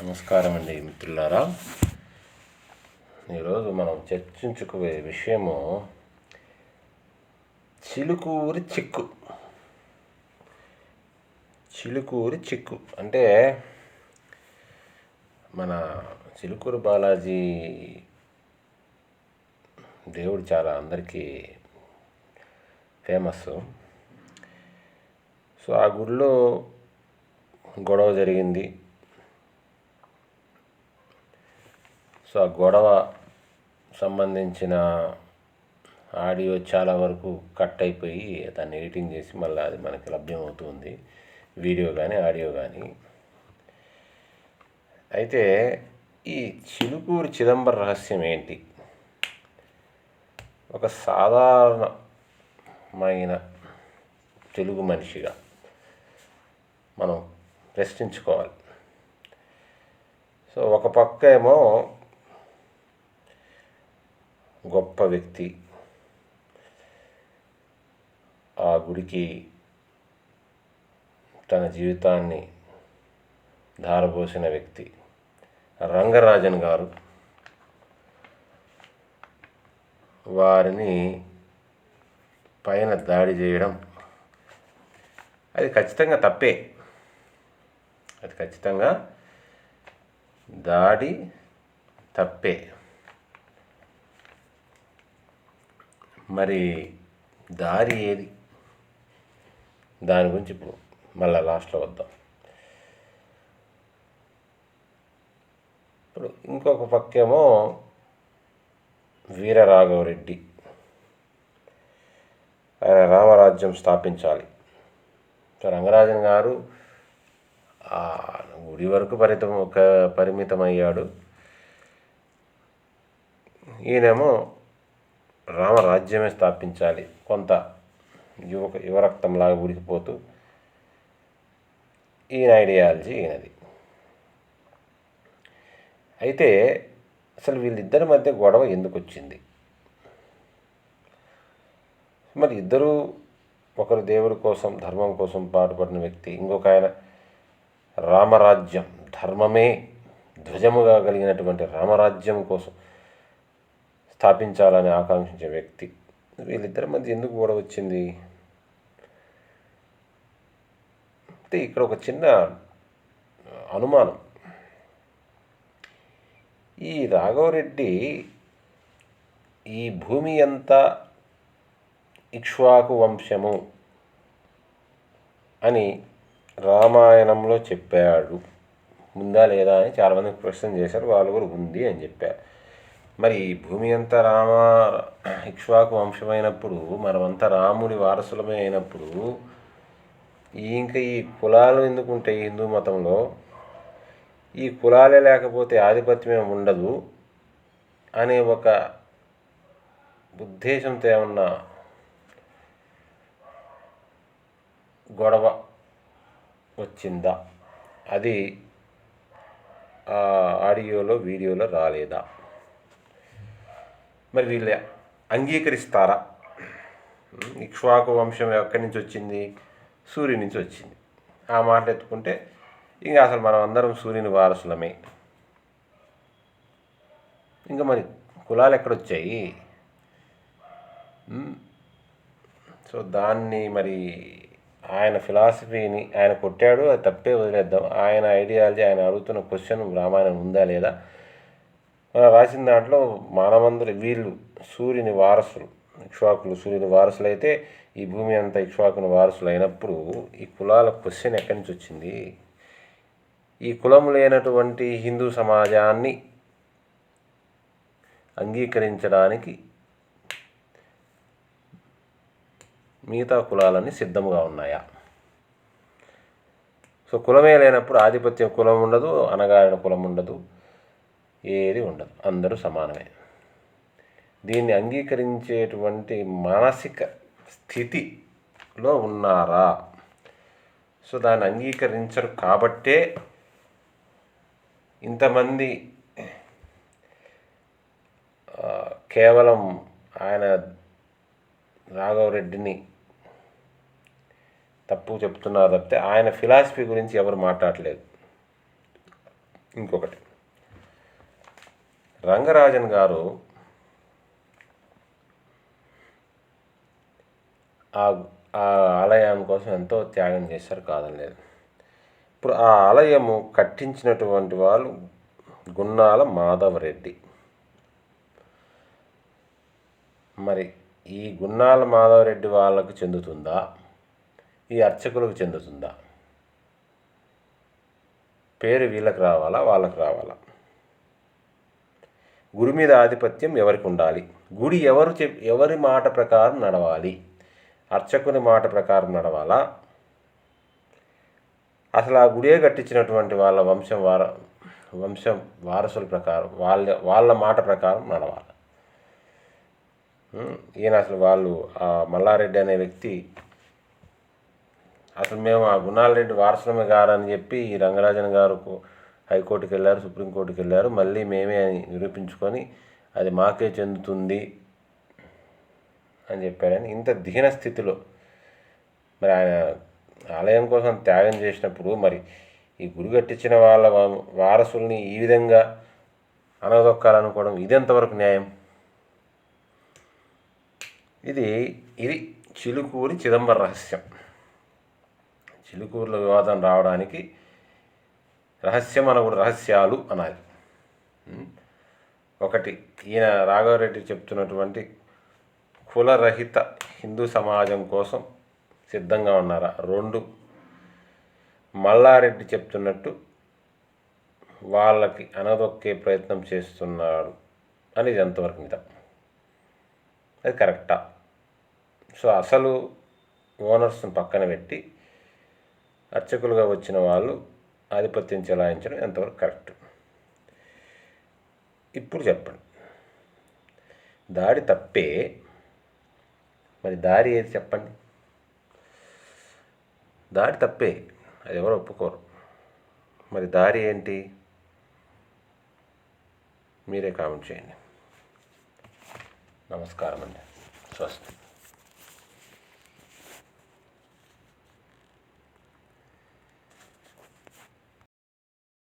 నమస్కారం అండి మిత్రులారా. ఈరోజు మనం చర్చించుకునే విషయము చిలుకూరి చిక్కు. చిలుకూరి చిక్కు. అంటే మన చిలుకూరు బాలాజీ దేవుడు చాలా అందరికీ ఫేమస్ సో ఆ గుడిలో గొడవ జరిగింది. సో ఆ గొడవ సంబంధించిన ఆడియో చాలా వరకు కట్ అయిపోయి దాన్ని ఎడిటింగ్ చేసి మళ్ళీ అది మనకి లభ్యమవుతుంది. వీడియో కానీ ఆడియో కానీ అయితే ఈ చిలుకూరు చిదంబర రహస్యం ఏంటి? ఒక సాధారణమైన తెలుగు మనిషిగా మనం ప్రశ్నించుకోవాలి. సో ఒక పక్క ఏమో గొప్ప వ్యక్తి. ఆ గుడికి తన జీవితాన్ని ధారపోసిన వ్యక్తి రంగరాజన్ గారు. వారిని పైన దాడి చేయడం అది ఖచ్చితంగా తప్పే. అది ఖచ్చితంగా దాడి తప్పే. మరి దారి ఏది? దాని గురించి ఇప్పుడు మళ్ళీ లాస్ట్లో వద్దాం. ఇప్పుడు ఇంకొక పక్కేమో వీరరాఘవరెడ్డి. ఆయన రామరాజ్యం స్థాపించాలి. సో రంగరాజన్ గారు గుడి వరకు పరితం ఒక పరిమితమయ్యాడు. ఈయనేమో రామరాజ్యమే స్థాపించాలి. కొంత యువక యువరక్తంలాగా ఉడికిపోతూ ఈయన ఐడియాలజీ ఈయనది. అయితే అసలు వీళ్ళిద్దరి మధ్య గొడవ ఎందుకు వచ్చింది మరి ఇద్దరు ఒకరు దేవుడి కోసం ధర్మం కోసం పాటుపడిన వ్యక్తి ఇంకొక ఆయన రామరాజ్యం ధర్మమే ధ్వజముగా కలిగినటువంటి రామరాజ్యం కోసం స్థాపించాలని ఆకాంక్షించే వ్యక్తి. వీళ్ళిద్దరి మధ్య ఎందుకు గొడవ వచ్చింది? అంటే ఇక్కడ ఒక చిన్న అనుమానం. ఈ రాఘవరెడ్డి ఈ భూమి అంతా ఇక్ష్వాకు వంశము అని రామాయణంలో చెప్పాడు. ఉందా లేదా అని చాలామంది ప్రశ్న చేశారు. వాళ్ళు కూడా ఉంది అని చెప్పారు. మరి భూమి అంతా రామ ఇక్ష్వాకు వంశమైనప్పుడు మనమంతా రాముడి వారసులమే అయినప్పుడు ఇంకా ఈ కులాలు ఎందుకు ఉంటాయి హిందూ మతంలో? ఈ కులాలే లేకపోతే ఆధిపత్యమే ఉండదు అనే ఒక ఉద్దేశంతో ఏమన్నా గొడవ వచ్చిందా? అది ఆ ఆడియోలో వీడియోలో రాలేదా? మరి వీళ్ళు అంగీకరిస్తారా? ఇక్ష్వాకు వంశం ఎక్కడి నుంచి వచ్చింది? సూర్యుడి నుంచి వచ్చింది. ఆ మాట ఎత్తుకుంటే ఇంకా అసలు మనం అందరం సూర్యుని వారసులమే. ఇంకా మరి కులాలు ఎక్కడొచ్చాయి? సో దాన్ని మరి ఆయన ఫిలాసఫీని ఆయన కొట్టాడు అది తప్పే వదిలేద్దాం. ఆయన ఐడియాలజీ ఆయన అడుగుతున్న క్వశ్చన్ రామాయణం ఉందా లేదా? రాసిన దాంట్లో మానవంతులు వీళ్ళు సూర్యుని వారసులు ఇక్ష్వాకులు సూర్యుని వారసులు అయితే ఈ భూమి అంతా ఇక్ష్వాకుని వారసులు అయినప్పుడు ఈ కులాల క్వశ్చన్ ఎక్కడి నుంచి వచ్చింది? ఈ కులం లేనటువంటి హిందూ సమాజాన్ని అంగీకరించడానికి మిగతా కులాలన్నీ సిద్ధంగా ఉన్నాయా? సో కులమే లేనప్పుడు ఆధిపత్యం కులం ఉండదు అనగారిన కులం ఉండదు. ఏది ఉండదు. అందరూ సమానమే. దీన్ని అంగీకరించేటువంటి మానసిక స్థితిలో ఉన్నారా? సో దాన్ని అంగీకరించరు కాబట్టే ఇంతమంది కేవలం ఆయన రాఘవరెడ్డిని తప్పు చెప్తున్నారు తప్పితే ఆయన ఫిలాసఫీ గురించి ఎవరు మాట్లాడలేదు. ఇంకొకటి రంగరాజన్ గారు ఆ ఆలయం కోసం ఎంతో త్యాగం చేశారు కాదని లేదు. ఇప్పుడు ఆ ఆలయము కట్టించినటువంటి వాళ్ళు గున్నాల మాధవరెడ్డి. మరి ఈ గున్నాల మాధవరెడ్డి వాళ్ళకు చెందుతుందా? ఈ అర్చకులకు చెందుతుందా? పేరు వీళ్ళకి రావాలా? వాళ్ళకి రావాలా? గురు మీద ఆధిపత్యం ఎవరికి ఉండాలి గుడి ఎవరు చెప్ ఎవరి మాట ప్రకారం నడవాలి? అర్చకుని మాట ప్రకారం నడవాలా? అసలు ఆ గుడియే కట్టించినటువంటి వాళ్ళ వంశం వార వంశం వారసుల ప్రకారం వాళ్ళ వాళ్ళ మాట ప్రకారం నడవాలి. ఈయన అసలు వాళ్ళు ఆ మల్లారెడ్డి అనే వ్యక్తి అసలు మేము ఆ గుణాలరెడ్డి వారసులమే గారని చెప్పి ఈ రంగరాజన్ గారు హైకోర్టుకి వెళ్ళారు సుప్రీంకోర్టుకి వెళ్ళారు మళ్ళీ మేమే అని నిరూపించుకొని అది మాకే చెందుతుంది అని చెప్పాడని ఇంత దిగిన స్థితిలో మరి ఆయన ఆలయం కోసం త్యాగం చేసినప్పుడు మరి ఈ గుడి కట్టించిన వాళ్ళ వారసుల్ని ఈ విధంగా అనదొక్కాలనుకోవడం ఇదెంతవరకు న్యాయం? ఇది ఇది చిలుకూరి చిదంబర రహస్యం. చిలుకూరులో వివాదం రావడానికి రహస్యం అనకూడదు రహస్యాలు అనాలి. ఒకటి ఈయన రాఘవరెడ్డి చెప్తున్నటువంటి కులరహిత హిందూ సమాజం కోసం సిద్ధంగా ఉన్నారా? రెండు మల్లారెడ్డి చెప్తున్నట్టు వాళ్ళకి అనదొక్కే ప్రయత్నం చేస్తున్నాడు అనేది ఎంతవరకు నిజం? అది కరెక్టా? సో అసలు ఓనర్స్ని పక్కన పెట్టి అర్చకులుగా వచ్చిన వాళ్ళు ఆధిపత్యం చెలాయించడం ఎంతవరకు కరెక్ట్? ఇప్పుడు చెప్పండి. దాడి తప్పే మరి దారి ఏది చెప్పండి? దాడి తప్పే అది ఎవరు ఒప్పుకోరు. మరి దారి ఏంటి? మీరే కామెంట్ చేయండి. నమస్కారం అండి స్వస్తి.